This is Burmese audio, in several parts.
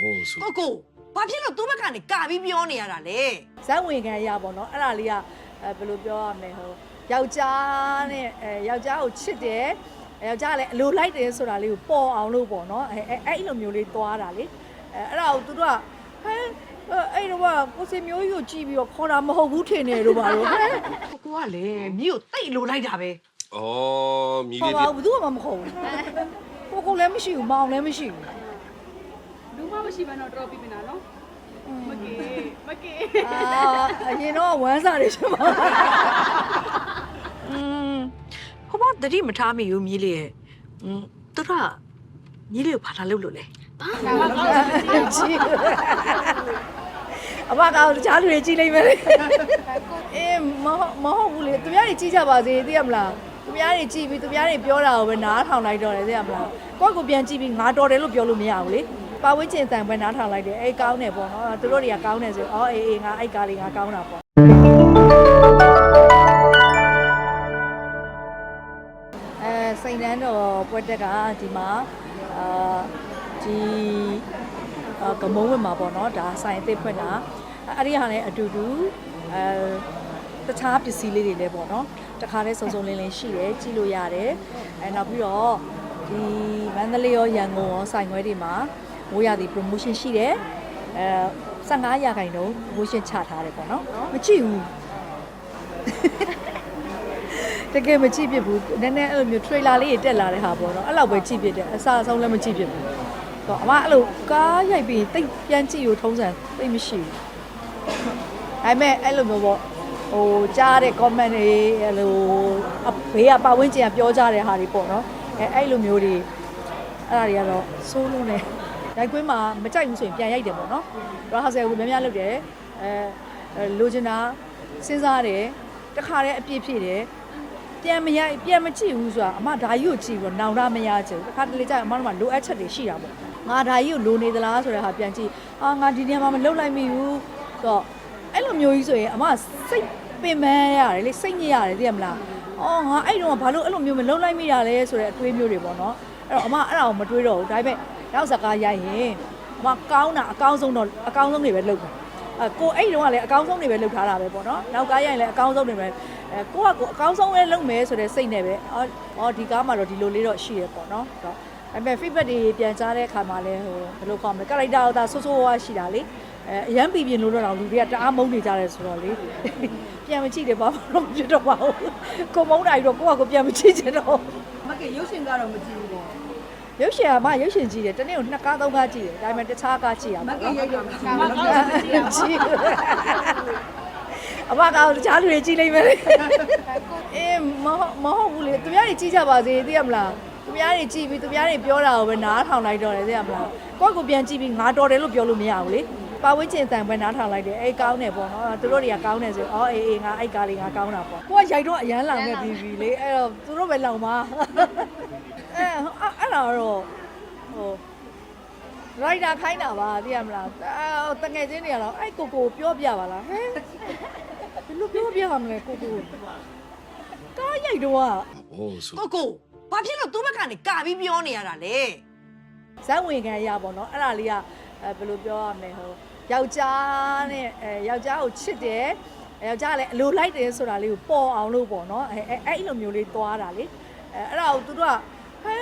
ဟောဆိုကိုကိုဘာဖြစ်လို့သူ့ဘက်ကနေကာပြီးပြောနေရတာလဲဇက်ဝင်ခံရပါတော့အဲ့ဒါလေးကအဲဘယ်လိုပြောရမလဲဟိုယောက်ျားနဲ့အဲယောက်ျားကိုချစ်တယ်အဲယောက်ျားကလည်းအလိုလိုက်တယ်ဆိုတာလေးကိုပေါ်အောင်လို့ပေါ့နော်အဲအဲအဲ့လိုမျိုးလေးသွားတာလေအဲအဲ့ဒါကိုသူတို့ကဟဲအဲ့တော့ကိုစီမျိုးကြီးကိုကြည့်ပြီးတော့ခေါ်တာမဟုတ်ဘူးထင်နေတော့ပါတော့ဟဲကိုကိုကလည်းမြို့ကိုတိတ်လိုလိုက်တာပဲဩမြည်ခေါ်လေးပါပြဘူးဘယ်သူမှမခေါ်ဘူးကိုကိုလည်းမရှိဘူးမောင်လည်းမရှိဘူးလူ မမရှိဘဲတော့တော်ပြီပြီနော်မကေမကေ အာအရင်တော့ဝမ်းစာတွေရှိမှာ อืมဟိုဘာတတိမထားမိဘူးမြည်လေးရဲ့อืมသူကမြည်လေးကိုဘာလာလုပ်လို့လဲ ကြည့်အမကောင်တခြားလူတွေကြည့်လိုက်မယ်လေအေးမဟုတ်မဟုတ်ဘူးလေသူများတွေကြည့်ကြပါစေသိရမလားသူများတွေကြည့်ပြီးသူများတွေပြောတာကိုပဲနားထောင်လိုက်တော့တယ်သိရမလားကိုယ့်ကိုပြန်ကြည့်ပြီးငါတော်တယ်လို့ပြောလို့မရဘူးလေ ပါဝင်းကျင်တန်ပဲနားထောင်လိုက်တယ်အေးကောင်းတယ်ပေါ့နော်သူတို့တွေကကောင်းတယ်ဆိုအော်အေးအေးငါအိုက်ကားလေးငါကောင်းတာပေါ့အဲစိန်တန်းတော်ပွဲတက်ကဒီမှာအာဒီအာကမုံဝင်မှာပေါ့နော်ဒါဆိုင်အသစ်ဖွင့်တာအဲ့ဒီဟာနဲ့အတူတူအဲတခြားပစ္စည်းလေးတွေလည်းပေါ့နော်တခါတည်းစုံစုံလင်းလင်းရှိတယ်ကြည့်လို့ရတယ်အဲနောက်ပြီးတော့ဒီမန္တလေးရောရန်ကုန်ရောဆိုင်ခွဲတွေမှာ မိုးရသည် promotion ရှိတယ်အဲ15ရာခိုင်နှုန်း promotion ချထားတယ်ပေါ့နော်မကြည့်ဘူးတကယ်မကြည့်ဖြစ်ဘူးနည်းနည်းအဲ့လိုမျိုး trailer လေးတွေတက်လာတဲ့ဟာပေါ့နော်အဲ့လောက်ပဲကြည့်ဖြစ်တယ်အစားအဆုံးလည်းမကြည့်ဖြစ်ဘူးတော့အမအဲ့လိုကားရိုက်ပြီးတိတ်ပြန်ကြည့်ရထုံးစံတိတ်မရှိဘူးဒါပေမဲ့အဲ့လိုမျိုးပေါ့ဟိုကြားတဲ့ comment တွေအဲ့လိုအဘေးကပတ်ဝန်းကျင်ကပြောကြတဲ့ဟာတွေပေါ့နော်အဲအဲ့လိုမျိုးတွေအဲ့ဒါတွေကတော့စိုးလုံးနေ ရိုက်ကွင်းမှာမကြိုက်ဘူးဆိုရင်ပြန်ရိုက်တယ်ပေါ့နော်တော့ဟာဆယ်ကိုများများလုပ်တယ်အဲလိုချင်တာစဉ်းစားတယ်တခါတည်းအပြည့်ဖြည့်တယ်ပြန်မရပြန်မကြည့်ဘူးဆိုတာအမဒါကြီးကိုကြည့်ပြီးတော့နောင်တမရချင်ဘူးတစ်ခါတလေကျရင်အမတို့ကလိုအပ်ချက်တွေရှိတာပေါ့ငါဒါကြီးကိုလိုနေသလားဆိုတဲ့ဟာပြန်ကြည့်အာငါဒီနေရာမှာမလှုပ်လိုက်မိဘူးဆိုတော့အဲ့လိုမျိုးကြီးဆိုရင်အမစိတ်ပင်ပန်းရတယ်လေစိတ်ညစ်ရတယ်သိရမလားအော်ငါအဲ့တော့ဘာလို့အဲ့လိုမျိုးမလှုပ်လိုက်မိတာလဲဆိုတဲ့အတွေးမျိုးတွေပေါ့နော်အဲ့တော့အမအဲ့ဒါကိုမတွေးတော့ဘူးဒါပေမဲ့ နောက်စကားရိုက်ရင်အမကောင်းတာအကောင်းဆုံးတော့အကောင်းဆုံးတွေပဲလုပ်တယ်အဲကိုအဲ့တုန်းကလည်းအကောင်းဆုံးတွေပဲလုပ်ထားတာပဲပေါ့နော်နောက်ကားရိုက်ရင်လည်းအကောင်းဆုံးတွေပဲအဲကိုကကိုအကောင်းဆုံးပဲလုပ်မယ်ဆိုတဲ့စိတ်နဲ့ပဲအော်အော်ဒီကားမှာတော့ဒီလိုလေးတော့ရှိရပေါ့နော်ဆိုတော့ဒါပေမဲ့ feedback တွေပြန်ကြားတဲ့အခါမှာလည်းဟိုဘယ်လိုခေါ်မလဲ character တော့ဒါဆိုးဆိုးဝါးရှိတာလေအဲအရန်ပြည်ပြင်းလို့တော့လူတွေကတအားမုန်းနေကြတယ်ဆိုတော့လေပြန်မကြည့်တယ်ဘာမှတော့မဖြစ်တော့ပါဘူးကိုမုန်းတာကြီးတော့ကိုကကိုပြန်မကြည့်ချင်တော့မကေရုပ်ရှင်ကတော့မကြည့်ဘူးပေါ့ ရုပ်ရှင်ကမှရုပ်ရှင်ကြည့်တယ်တနေ့ကိုနှစ်ကားသုံးကားကြည့်တယ်ဒါပေမဲ့တခြားကားကြည့်ရမမှာကေရိုက်တော့မကြည့်ဘူးကြည့်အမကောင်တခြားလူတွေကြည့်လိုက်မယ်လေအေးမဟုတ်မဟုတ်ဘူးလေသူများတွေကြည့်ကြပါစေသိရမလားသူများတွေကြည့်ပြီးသူများတွေပြောတာကိုပဲနားထောင်လိုက်တော့တယ်သိရမလားကိုယ့်ကိုပြန်ကြည့်ပြီးငါတော်တယ်လို့ပြောလို့မရဘူးလေ ပါဝင်းကျင်တန်ပဲနားထောင်လိုက်တယ်အေးကောင်းတယ်ပေါ့နော်သူတို့တွေကကောင်းတယ်ဆိုအော်အေးအေးငါအိုက်ကားလေးငါကောင်းတာပေါ့ကိုကရိုက်တော့အရန်လောင်နေပြီပြီလေအဲ့တော့သူတို့ပဲလောင်ပါအဲအဲ့ဒါတော့ဟိုရိုက်တာခိုင်းတာပါသိရမလားအာတငယ်ချင်းတွေကတော့အဲ့ကိုကိုပြောပြပါလားဟဲ့ဘယ်လိုပြောပြရမလဲကိုကိုကားရိုက်တော့ဟောဆိုကိုကိုဘာဖြစ်လို့သူ့ဘက်ကနေကာပြီးပြောနေရတာလဲဇက်ဝင်ခံရပါတော့အဲ့ဒါလေးကအဲဘယ်လိုပြောရမလဲဟို ယောက်ျားနဲ့အဲယောက်ျားကိုချစ်တယ်အဲယောက်ျားကလည်းအလိုလိုက်တယ်ဆိုတာလေးကိုပေါ်အောင်လို့ပေါ့နော်အဲအဲအဲ့လိုမျိုးလေးသွားတာလေအဲအဲ့ဒါကိုသူတို့ကဟဲ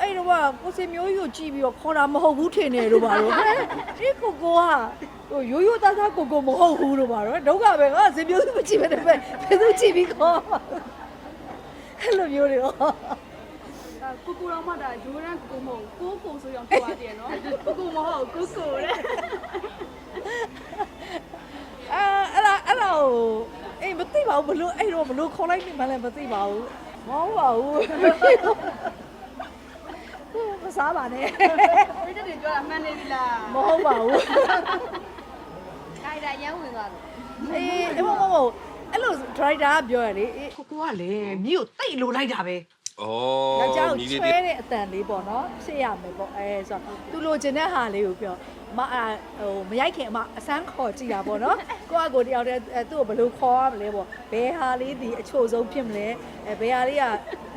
အဲ့တော့ကိုစီမျိုးကြီးကိုကြည့်ပြီးတော့ခေါ်တာမဟုတ်ဘူးထင်နေတော့ပါတော့ဟဲ့ဒီကိုကိုကဟိုရိုးရိုးသားသားကိုကိုမဟုတ်ဘူးလို့ပါတော့ဒုက္ခပဲငါစီမျိုးကြီးမကြည့်ပဲနဲ့ပဲဘယ်သူကြည့်ပြီးခေါ်အဲ့လိုမျိုးတွေရော ကိုကိုတော့မှဒါရိုးရန်ကိုမဟုတ်ကိုကိုဆိုရင်ပြောရတယ်နော်ကိုကိုမဟုတ်ကိုကိုတဲ့အဲအဲ့ဒါအဲ့ဒါကိုအေးမသိပါဘူးဘလို့အဲ့တော့ဘလို့ခေါ်လိုက်နေမှလည်းမသိပါဘူးမဟုတ်ပါဘူးမစားပါနဲ့ပြည့်တဲ့ပြောတာမှန်နေပြီလားမဟုတ်ပါဘူးခိုင်တာရမ်းဝင်သွားတယ်အေးအဲ့မမမအဲ့လို driver ကပြောရလေအေးကိုကိုကလည်းမြို့ကိုတိတ်လိုလိုက်တာပဲ ဩယောက်ျားကိုမြည်လေးချွဲပြတဲ့အတန်လေးပေါ့နော်ဖြစ်ရမယ်ပေါ့အဲဆိုတော့သူလိုချင်တဲ့ဟာလေးကိုပြောအမအာဟိုမရိုက်ခင်အမအစမ်းခေါ်ကြည့်တာပေါ့နော်ကိုကကိုတယောက်တည်းအဲသူ့ကိုဘယ်လိုခေါ်ရမလဲပေါ့ဘယ်ဟာလေးဒီအချို့ဆုံးဖြစ်မလဲအဲဘယ်ဟာလေးက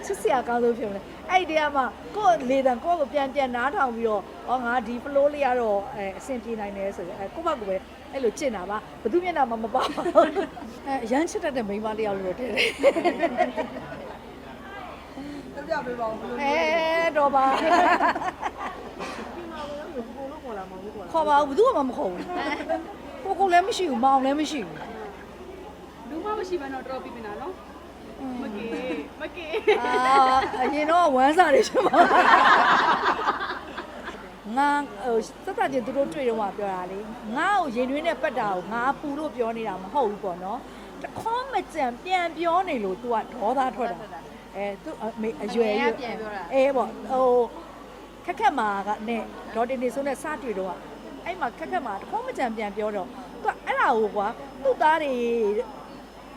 ချစ်စရာကောင်းဆုံးဖြစ်မလဲအဲ့ဒီတည်းကမှကိုယ့်လေတံကိုယ့်ကိုပြန်ပြန်နားထောင်ပြီးတော့ဟောငါဒီ flow လေးကတော့အဲအဆင်ပြေနိုင်တယ်ဆိုရင်အဲကိုယ့်ဘက်ကိုပဲအဲ့လိုကျင့်တာပါဘယ်သူမျက်နှာမှမပါပါဘူးအဲအရမ်းချစ်တတ်တဲ့မိန်းမတစ်ယောက်လို့တည်းတယ် ပြပြပေးပါဦးအဲတော့ပါခေါ်ပါဘူးဘယ်သူမှမခေါ်ဘူးကိုကိုလည်းမရှိဘူးမောင်လည်းမရှိဘူးလူမမရှိဘဲတော့တော်ပြီမနာနော်မကေမကေအာအရင်တော့ဝမ်းစာတွေရှိမှာငါဟိုစက်တချင်းသူတို့တွေ့တော့မှပြောတာလေငါ့ကိုရင်တွင်းနဲ့ပတ်တာကိုငါပူလို့ပြောနေတာမဟုတ်ဘူးပေါ့နော်တခေါမကြံပြန်ပြောနေလို့ तू ကဒေါသထွက်တာ အဲ तू အမေအရွယ်ရွယ်အေးပေါ့ဟိုခက်ခက်မာကနဲ့ဒေါ်တင်နေဆိုနဲ့စတွေ့တော့အဲ့မှာခက်ခက်မာတခေါမကြံပြန်ပြောတော့ तू အဲ့ဒါကိုကွာသူ့သားတွေ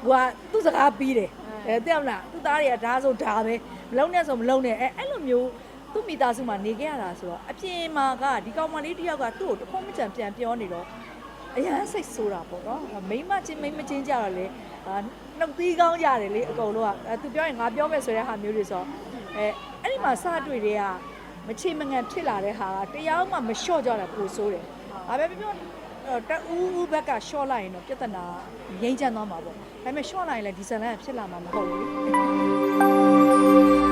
ဟိုကသူ့စကားပြီးတယ်အဲသိရမလားသူ့သားတွေကဒါဆိုဒါပဲမလုံးနဲ့ဆိုမလုံးနဲ့အဲအဲ့လိုမျိုးသူ့မိသားစုမှာနေခဲ့ရတာဆိုတော့အပြင်မှာကဒီကောင်မလေးတစ်ယောက်ကသူ့ကိုတစ်ခွန်းမကြံပြန်ပြောနေတော့ အရန်စိတ်ဆိုးတာပေါ့နော်မိမချင်းမိမချင်းကြတော့လေအာနှုတ်သီးကောင်းရတယ်လေအကုန်လုံးကအဲသူပြောရင်ငါပြောမယ်ဆိုတဲ့ဟာမျိုးတွေဆိုတော့အဲအဲ့ဒီမှာစတွေ့တွေကမချေမငံဖြစ်လာတဲ့ဟာကတရားမှမလျှော့ကြတာပိုဆိုးတယ်။ဒါပဲပြောအဲ့တော့တဦးဦးဘက်ကရှော့လိုက်ရင်တော့ပြဿနာငြိမ်းချမ်းသွားမှာပေါ့ဒါပေမဲ့ရှော့လိုက်ရင်လည်းဒီဇလန်ကဖြစ်လာမှာမဟုတ်ဘူး